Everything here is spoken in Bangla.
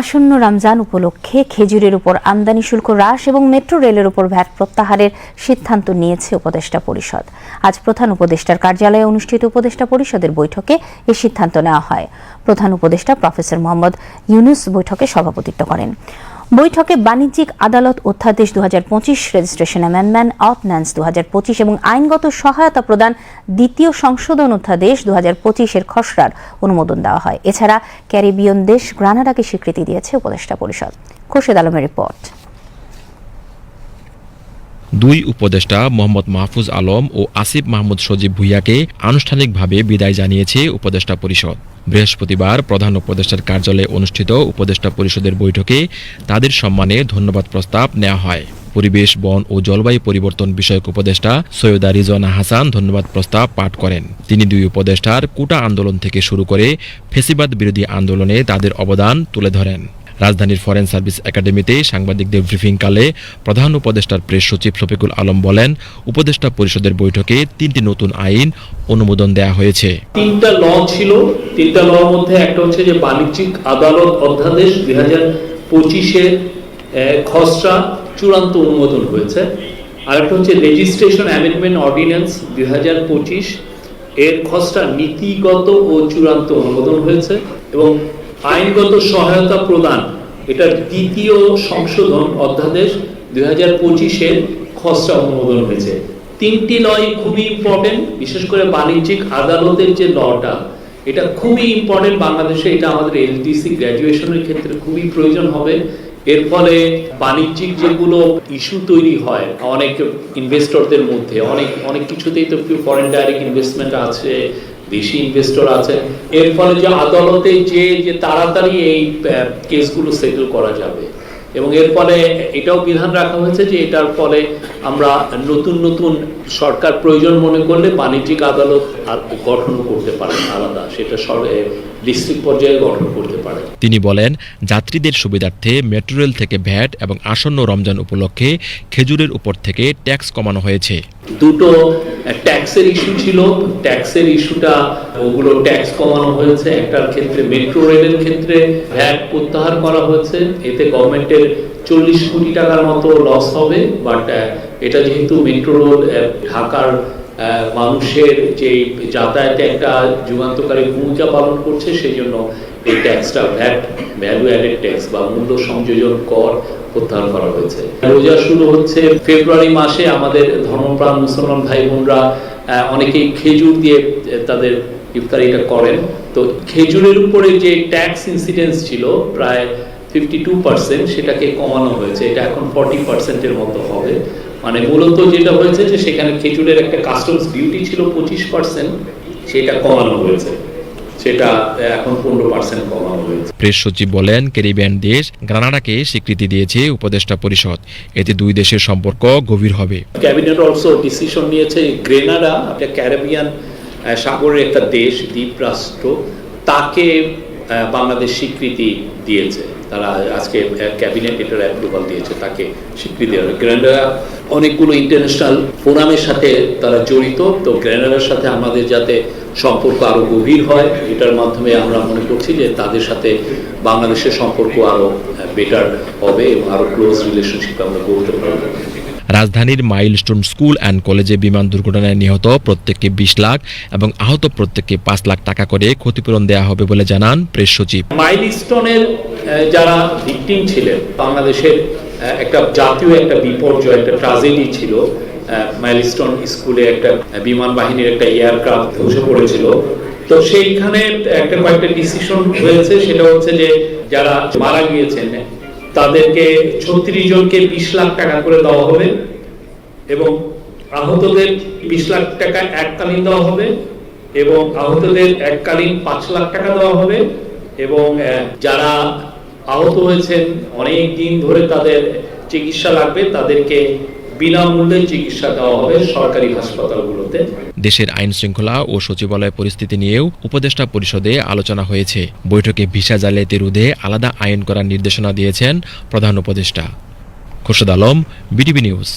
আসন্ন রমজান উপলক্ষে খেজুরের উপর আমদানি শুল্ক হ্রাস এবং মেট্রো রেলের উপর ভ্যাট প্রত্যাহারের সিদ্ধান্ত নিয়েছে উপদেষ্টা পরিষদ। আজ প্রধান উপদেষ্টার কার্যালয়ে অনুষ্ঠিত উপদেষ্টা পরিষদের বৈঠকে এ সিদ্ধান্ত নেওয়া হয়। প্রধান উপদেষ্টা প্রফেসর মোহাম্মদ ইউনুস বৈঠকে সভাপতিত্ব করেন। বৈঠকে বাণিজ্যিক আদালত অধ্যাদেশ দু হাজার পঁচিশ, রেজিস্ট্রেশন অ্যামেন্ডমেন্ট অর্ডিন্যান্স দু এবং আইনগত সহায়তা প্রদান দ্বিতীয় সংশোধন অধ্যাদেশ দু হাজার এর খসড়ার অনুমোদন দেওয়া হয়। এছাড়া ক্যারিবিয়ন দেশ গ্রানাডাকে স্বীকৃতি দিয়েছে উপদেষ্টা পরিষদ। খোরশেদ আলমের রিপোর্ট। দুই উপদেষ্টা মোহাম্মদ মাহফুজ আলম ও আসিফ মাহমুদ সজীব ভুইয়াকে আনুষ্ঠানিকভাবে বিদায় জানিয়েছে উপদেষ্টা পরিষদ। বৃহস্পতিবার প্রধান উপদেষ্টার কার্যালয়ে অনুষ্ঠিত উপদেষ্টা পরিষদের বৈঠকে তাদের সম্মানে ধন্যবাদ প্রস্তাব নেওয়া হয়। পরিবেশ, বন ও জলবায়ু পরিবর্তন বিষয়ক উপদেষ্টা সৈয়দা রিজওয়ানা হাসান ধন্যবাদ প্রস্তাব পাঠ করেন। তিনি দুই উপদেষ্টার কোটা আন্দোলন থেকে শুরু করে ফেসিবাদ বিরোধী আন্দোলনে তাদের অবদান তুলে ধরেন। রাজধানীর ফরেন সার্ভিস একাডেমিতে সাংবাদিকদের ব্রিফিংকালে প্রধান উপদেষ্টার প্রেস সচিব শফিকুল আলম বলেন, উপদেষ্টা পরিষদের বৈঠকে তিনটি নতুন আইন অনুমোদন দেওয়া হয়েছে। তিনটা ল ছিল। তিনটা লর মধ্যে একটা হচ্ছে যে বাণিজ্যিক আদালত অধ্যাদেশ দুই হাজার পঁচিশে খসড়া চূড়ান্ত অনুমোদন হয়েছে। আর একটা হচ্ছে রেজিস্ট্রেশন অ্যামেন্ডমেন্ট অর্ডিন্যান্স দুই হাজার পঁচিশ, এর খসড়া নীতিগত ও চূড়ান্ত অনুমোদন হয়েছে। এবং আইনগত সহায়তা প্রদান, এটার দ্বিতীয় সংশোধন অধ্যাদেশ দুই হাজার পঁচিশের খসড়া অনুমোদন হয়েছে। তিনটি লই খুবই ইম্পর্টেন্ট বিশেষ করে বাণিজ্যিক আদালতের যে লটা, এটা খুবই ইম্পর্টেন্ট বাংলাদেশে, এটা আমাদের এলডিসি গ্র্যাজুয়েশনের ক্ষেত্রে খুবই প্রয়োজন হবে। এর ফলে বাণিজ্যিক যেগুলো ইস্যু তৈরি হয়, অনেক ইনভেস্টরদের মধ্যে, অনেক অনেক কিছুতেই তো ফরেন ডাইরেক্ট ইনভেস্টমেন্ট আছে দেশি ইনভেস্টর আছে। এর ফলে যে আদালতে যে যে তাড়াতাড়ি এই কেসগুলো সেটেল করা যাবে। এবং এর ফলে এটাও বিধান রাখা হয়েছে যে এটার ফলে আমরা নতুন নতুন সরকার প্রয়োজন মনে করলে বাণিজ্যিক আদালত আর গঠন করতে পারেন আলাদা। সেটা ডিস্ট্রিক্ট পর্যায়ে গঠন করতে পারে। তিনি বলেন যাত্রীদের সুবিধার্থে মেট্রো রেল থেকে ভ্যাট এবং আসন্ন রমজান উপলক্ষে খেজুরের উপর থেকে ট্যাক্স কমানো হয়েছে। দুটো ট্যাক্সের ইস্যু ছিল। ট্যাক্সের ইস্যুটা ওগুলো ট্যাক্স কমানো হয়েছে। একটার ক্ষেত্রে মেট্রো রেলের ক্ষেত্রে ভ্যাট প্রত্যাহার করা হয়েছে। এতে গভর্নমেন্টের চল্লিশ কোটি টাকার মতো লস হবে বাট এটা যেহেতু মেট্রো রেল ঢাকার মানুষের যে যাতায়াতে একটা যুগান্তকারী ভূমিকা পালন করছে সেই জন্য এই ট্যাক্সটা ভ্যাট ভ্যালু অ্যাডেড ট্যাক্স বা মূল্য সংযোজন কর প্রত্যাহার করা হয়েছে। রোজা শুরু হচ্ছে ফেব্রুয়ারি মাসে। আমাদের ধর্মপ্রাণ মুসলমান ভাই বোনরা অনেকেই খেজুর দিয়ে তাদের ইফতারিটা করেন। তো খেজুরের উপরে যে ট্যাক্স ইনসিডেন্স ছিল, প্রায় ফিফটি টু পার্সেন্ট সেটাকে কমানো হয়েছে। এটা এখন ফর্টি পার্সেন্টের মতো হবে। মানে মূলত যেটা হয়েছে যে সেখানে খেজুরের একটা কাস্টমস ডিউটি ছিল পঁচিশ পার্সেন্ট সেটা কমানো হয়েছে। সেটা এখন পনেরো পার্সেন্ট কমানো হয়েছে। প্রেস সচিব বলেন ক্যারিবিয়ান দেশ গ্রানাডাকে স্বীকৃতি দিয়েছে উপদেষ্টা পরিষদ। এতে দুই দেশের সম্পর্ক গভীর হবে। ক্যাবিনেট অলসো ডিসিশন নিয়েছে গ্রেনাডা একটা ক্যারিবিয়ান সাগরের একটা দেশ দ্বীপ রাষ্ট্র তাকে বাংলাদেশ স্বীকৃতি দিয়েছে। তারা আজকে ক্যাবিনেট এটার অ্যাপ্রুভাল দিয়েছে, তাকে স্বীকৃতি দেওয়া গ্রেনাডা অনেকগুলো ইন্টারন্যাশনাল ফোরামের সাথে তারা জড়িত। তো গ্রেনাডার সাথে আমাদের যাতে সম্পর্ক আরও গভীর হয়, এটার মাধ্যমে আমরা মনে করছি যে তাদের সাথে বাংলাদেশের সম্পর্ক আরও বেটার হবে এবং আরও ক্লোজ রিলেশনশিপ আমরা গড়তে পারব। রাজধানীর মাইলস্টোন স্কুল অ্যান্ড কলেজে বিমান দুর্ঘটনায় নিহত প্রত্যেককে বিশ লাখ এবং আহত প্রত্যেককে পাঁচ লাখ টাকা করে ক্ষতিপূরণ দেওয়া হবে বলে জানান প্রেস সচিব। মাইলস্টোনের যারা ভিকটিম ছিলেন, বাংলাদেশের একটা জাতীয় একটা বিপর্যয়, একটা ট্রাজেডি ছিল মাইলস্টোন স্কুলে একটা বিমান বাহিনীর একটা এয়ারক্রাফট ধসে পড়েছিল। তো সেইখানে একটা কয়েকটা ডিসিশন হয়েছে, সেটা হচ্ছে যে যারা মারা গিয়েছেন তাদেরকে ছত্রিশ জনকে বিশ লাখ টাকা করে দেওয়া হবে এবং আহতদের বিশ লাখ টাকা এককালীন দেওয়া হবে এবং আহতদের এককালীন পাঁচ লাখ টাকা দেওয়া হবে এবং যারা আহত হয়েছেন, অনেক দিন ধরে তাদের চিকিৎসা লাগবে, তাদেরকে বিনামূল্যে চিকিৎসা দেওয়া হবে সরকারি হাসপাতালগুলোতে। দেশের আইন শৃঙ্খলা ও সচিবালয় পরিস্থিতি নিয়েও উপদেষ্টা পরিষদে আলোচনা হয়েছে। বৈঠকে ভিসা জালিয়াতি রোধে আলাদা আইন করার নির্দেশনা দিয়েছেন প্রধান উপদেষ্টা। Khorshed Alam, BTV news.